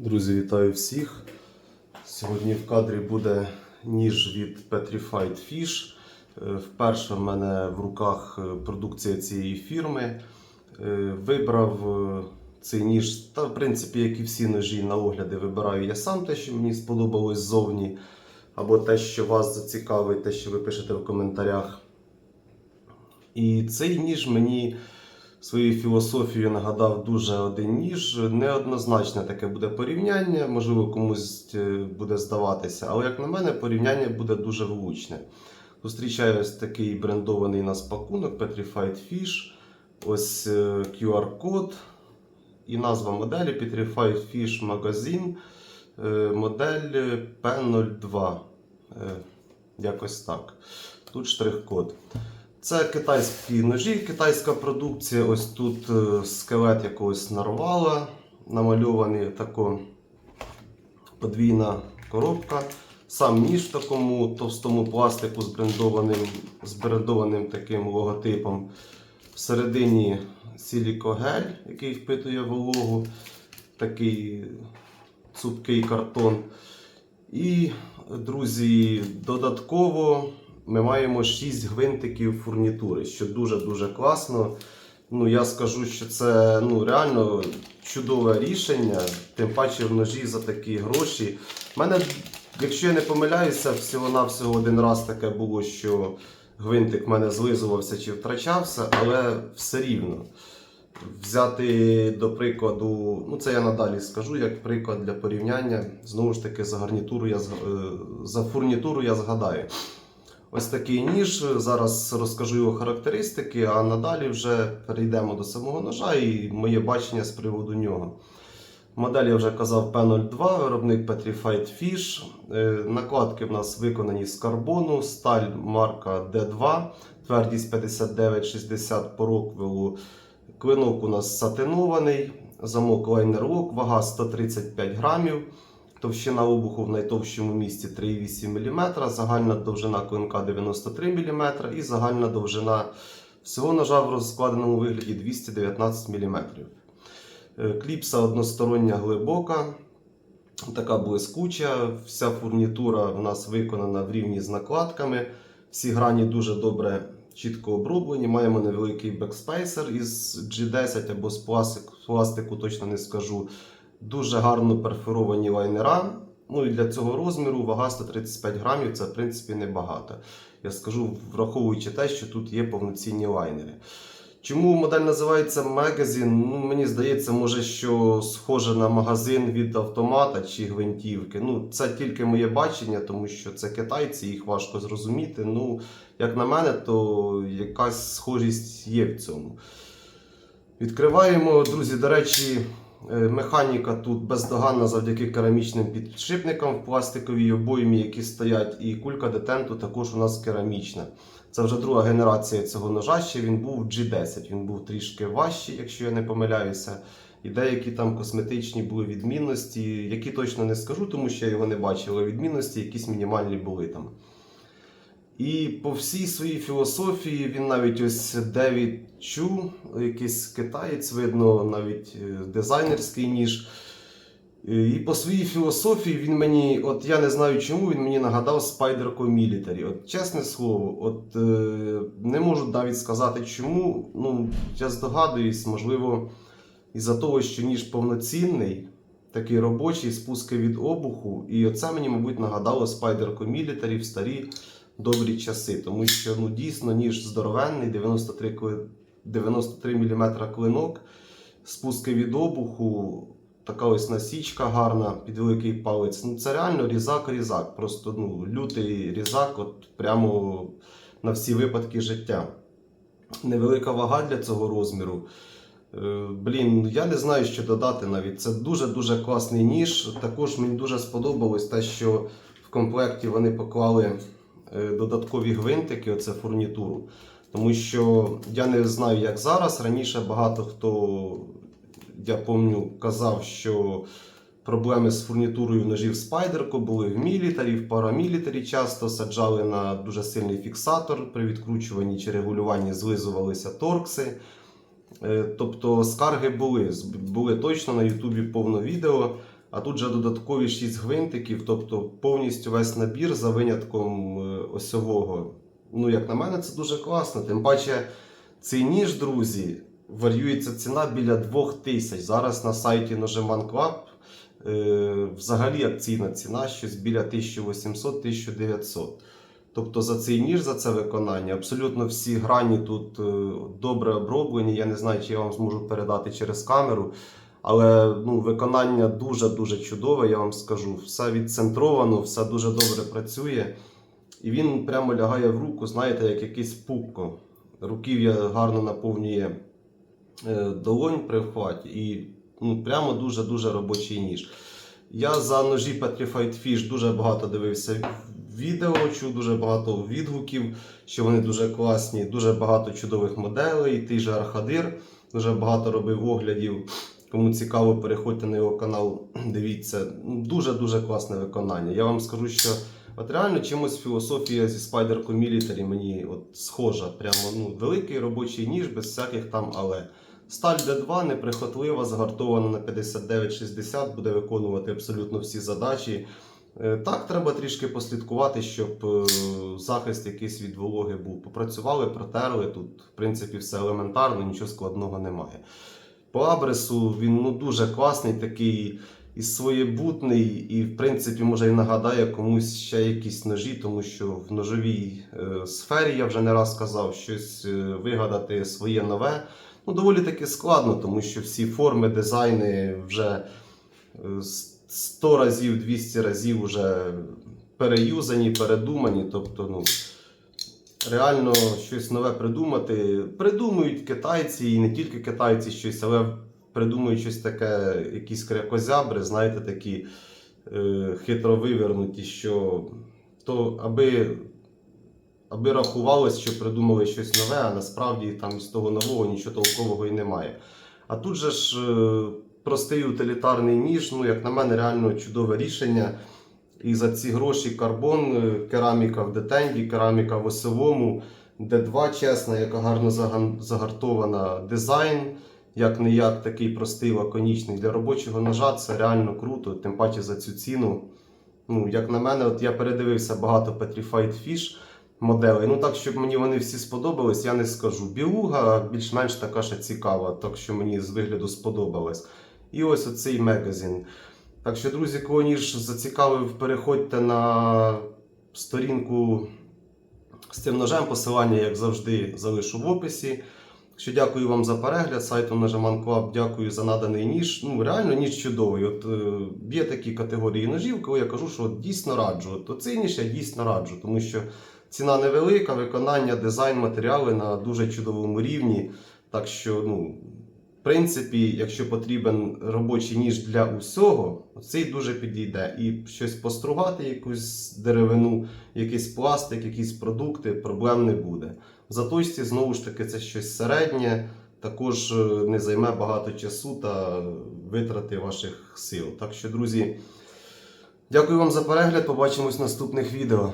Друзі, вітаю всіх. Сьогодні в кадрі буде ніж від Petrified Fish. Е, Вперше в мене в руках е, продукція цієї фірми. Е, Вибрав цей ніж, та в принципі, як і всі ножі на огляди, вибираю я сам те, що мені сподобалось ззовні, або те, що вас зацікавить, те, що ви пишете в коментарях. І цей ніж мені своєю філософією нагадав дуже один ніж. Неоднозначне таке буде порівняння, можливо, комусь е, буде здаватися, але як на мене, порівняння буде дуже влучне. Зустрічаю ось такий брендований нас пакунок Petrified Fish. Ось е, QR-код і назва моделі Petrified Fish Magazine. Е, Модель P02. Е, Якось так. Тут штрих-код. Це китайські ножі, китайська продукція. Ось тут е, скелет якогось нарвала, намальований тако подвійна коробка. Сам ніж в такому товстому пластику з брендованим, з брендованим таким логотипом. Всередині силікогель, який впитує вологу, такий цупкий картон. І, друзі, додатково ми маємо 6 гвинтиків фурнітури, що дуже-дуже класно. Ну, я скажу, що це ну, реально чудове рішення, тим паче в ножі за такі гроші. У мене, якщо я не помиляюся, всього-навсього один раз таке було, що гвинтик в мене злизувався чи втрачався, але все рівно. Взяти до прикладу, ну це я надалі скажу, як приклад для порівняння. Знову ж таки, за гарнітуру я е, за фурнітуру я згадаю. Ось такий ніж. Зараз розкажу його характеристики, а надалі вже перейдемо до самого ножа і моє бачення з приводу нього. Модель я вже казав P02, виробник Petrified Fish. Е, Накладки в нас виконані з карбону, сталь марка D2, твердість 59-60 по роквелу. Клинок у нас сатинований, замок лайнер лок, вага 135 грамів. Товщина обуху в найтовщому місці 3,8 мм, загальна довжина клинка 93 мм і загальна довжина всього ножа в розкладеному вигляді 219 мм. Е, Кліпса одностороння глибока, така блискуча. Вся фурнітура в нас виконана в рівні з накладками. Всі грані дуже добре чітко оброблені. Маємо невеликий бекспейсер із G10 або з пластику, пластику точно не скажу. Дуже гарно перфоровані лайнера. Ну і для цього розміру вага 135 грамів це в принципі небагато. Я скажу, враховуючи те, що тут є повноцінні лайнери. Чому модель називається Magazine? Ну, мені здається, може, що схоже на магазин від автомата чи гвинтівки. Ну, це тільки моє бачення, тому що це китайці, їх важко зрозуміти. Ну, як на мене, то якась схожість є в цьому. Відкриваємо, друзі, до речі, механіка тут бездоганна завдяки керамічним підшипникам в пластиковій обоймі, які стоять, і кулька детенту також у нас керамічна. Це вже друга генерація цього ножа. Ще він був G10. Він був трішки важчий, якщо я не помиляюся. І деякі там косметичні були відмінності, які точно не скажу, тому що я його не бачив, але відмінності якісь мінімальні були там. І по всій своїй філософії він навіть ось Девід Чу, якийсь китаєць, видно, навіть е, дизайнерський ніж. Е, І по своїй філософії він мені, от я не знаю чому, він мені нагадав Spyderco Military. От чесне слово, от е, не можу навіть сказати чому. Ну, я здогадуюсь, можливо, із-за того, що ніж повноцінний, такий робочий, спуски від обуху. І оце мені, мабуть, нагадало Spyderco Military в старі добрі часи. Тому що ну, дійсно ніж здоровенний, 93, 93 мм клинок, спуски від обуху. Така ось насічка гарна під великий палець. Ну, це реально різак-різак. Просто ну, лютий різак, от прямо на всі випадки життя. Невелика вага для цього розміру. Е, Блін, я не знаю, що додати навіть. Це дуже-дуже класний ніж. Також мені дуже сподобалось те, що в комплекті вони поклали додаткові гвинтики, оце фурнітуру. Тому що я не знаю, як зараз. Раніше багато хто, я пам'ятаю, казав, що проблеми з фурнітурою ножів Спайдерко були в мілітарі, в парамілітарі часто саджали на дуже сильний фіксатор. При відкручуванні чи регулюванні злизувалися торкси. Е, Тобто скарги були. Були точно на Ютубі повно відео. А тут же додаткові 6 гвинтиків, тобто повністю весь набір за винятком е, осьового. Ну, як на мене, це дуже класно. Тим паче, цей ніж, друзі, варіюється ціна біля 2000. Зараз на сайті Ножеман Club е, взагалі акційна ціна щось біля 1800-1900. Тобто за цей ніж, за це виконання, абсолютно всі грані тут е, добре оброблені. Я не знаю, чи я вам зможу передати через камеру. Але ну, виконання дуже-дуже чудове, я вам скажу. Все відцентровано, все дуже добре працює. І він прямо лягає в руку, знаєте, як якийсь пупко. Руків'я гарно наповнює е, долонь при вхваті. І ну, прямо дуже-дуже робочий ніж. Я за ножі Petrified Fish дуже багато дивився відео, чув дуже багато відгуків, що вони дуже класні, дуже багато чудових моделей. Той же Архадир дуже багато робив оглядів. Кому цікаво, переходьте на його канал, дивіться. Дуже-дуже класне виконання. Я вам скажу, що от реально чимось філософія зі Spyderco Military мені от схожа. Прямо ну, великий робочий ніж, без всяких там але. Сталь D2 неприхотлива, загартована на 59-60, буде виконувати абсолютно всі задачі. Е, Так, треба трішки послідкувати, щоб е, захист якийсь від вологи був. Попрацювали, протерли. Тут, в принципі, все елементарно, нічого складного немає. По абресу він ну, дуже класний, такий і своєбутний, і, в принципі, може і нагадає комусь ще якісь ножі, тому що в ножовій е, сфері я вже не раз казав, щось е, вигадати своє нове. Ну, доволі таки складно, тому що всі форми, дизайни вже е, 100 разів, 200 разів вже переюзані, передумані. Тобто, ну, реально щось нове придумати. Придумують китайці, і не тільки китайці щось, але придумують щось таке, якісь крякозябри, знаєте, такі е, хитро вивернуті, що то аби. Аби рахувалось, що придумали щось нове, а насправді там з того нового нічого толкового і немає. А тут же ж е, простий утилітарний ніж, ну, як на мене, реально чудове рішення. І за ці гроші карбон, е, кераміка в детенді, кераміка в осьовому, Д2 чесна, яка гарно загартована дизайн, як не як такий простий, лаконічний. Для робочого ножа це реально круто, тим паче за цю ціну. Ну, як на мене, от я передивився багато Petrified Fish моделей. Ну так, щоб мені вони всі сподобались, я не скажу. Білуга більш-менш така ще цікава, так що мені з вигляду сподобалось. І ось оцей мегазин. Так що, друзі, кого ніж зацікавив, переходьте на сторінку з цим ножем. Посилання, як завжди, залишу в описі. Що дякую вам за перегляд сайту Нажиман Club, дякую за наданий ніж. Ну, реально ніж чудовий. От е, є такі категорії ножів, коли я кажу, що от дійсно раджу. От оцей ніж я дійсно раджу, тому що ціна невелика, виконання, дизайн, матеріали на дуже чудовому рівні. Так що, ну, принципі, якщо потрібен робочий ніж для усього, цей дуже підійде. І щось постругати, якусь деревину, якийсь пластик, якісь продукти, проблем не буде. В заточці, знову ж таки, це щось середнє, також е, не займе багато часу та витрати ваших сил. Так що, друзі, дякую вам за перегляд. Побачимось в наступних відео.